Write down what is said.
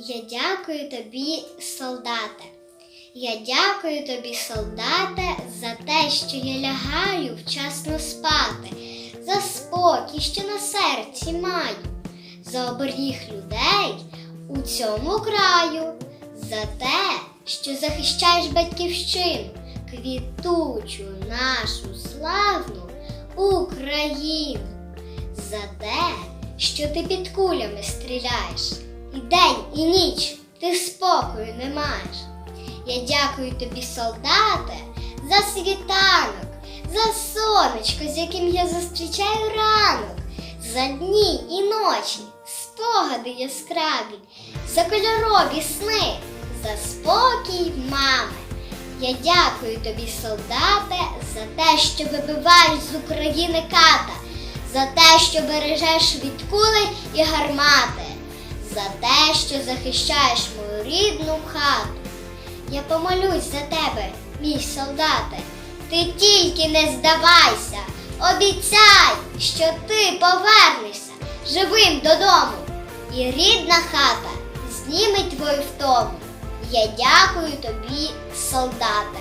Я дякую тобі, солдате. Я дякую тобі, солдате, за те, що я лягаю вчасно спати, за спокій, що на серці маю, за оберіг людей у цьому краю, за те, що захищаєш батьківщину, квітучу нашу славну Україну, за те, що ти під кулями стріляєш, і день, і ніч ти спокою не маєш. Я дякую тобі, солдате, за світанок, за сонечко, з яким я зустрічаю ранок, за дні і ночі, спогади яскраві, за кольорові сни, за спокій мами. Я дякую тобі, солдате, за те, що вибиваєш з України ката, за те, що бережеш від кули і гармати, за те, що захищаєш мою рідну хату. Я помолюсь за тебе, мій солдате. Ти тільки не здавайся, обіцяй, що ти повернешся живим додому, і рідна хата зніме твою втому. Я дякую тобі, солдате.